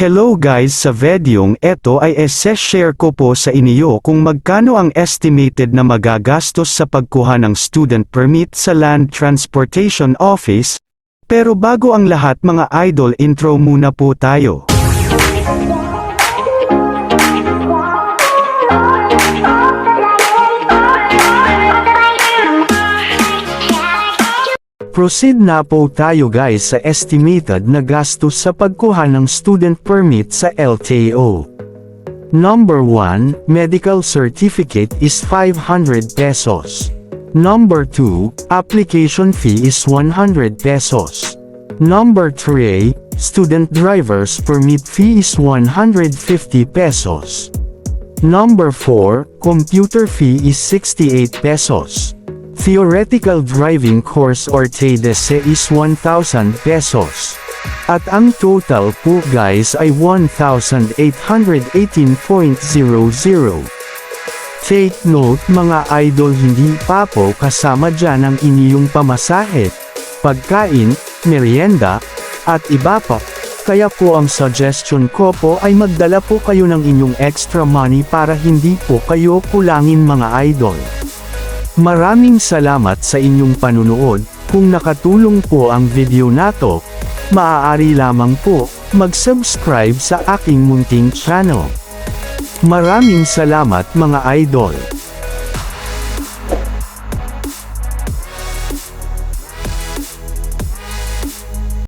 Hello guys sa videong eto ay ese-share ko po sa inyo kung magkano ang estimated na magagastos sa pagkuha ng student permit sa Land Transportation Office. Pero bago ang lahat mga idol intro muna po tayo. Proceed na po tayo guys sa estimated na gastos sa pagkuha ng student permit sa LTO. Number 1, medical certificate is 500 pesos. Number 2, application fee is 100 pesos. Number 3, student driver's permit fee is 150 pesos. Number 4, computer fee is 68 pesos. Theoretical driving course or TDC is 1,000 pesos. At ang total po guys ay 1,818.00. Take note mga idol hindi pa po kasama dyan ang inyong pamasahe, pagkain, merienda, at iba pa. Kaya po ang suggestion ko po ay magdala po kayo ng inyong extra money para hindi po kayo kulangin mga idol. Maraming salamat sa inyong panunood, kung nakatulong po ang video na to, maaari lamang po, mag-subscribe sa aking munting channel. Maraming salamat mga idol.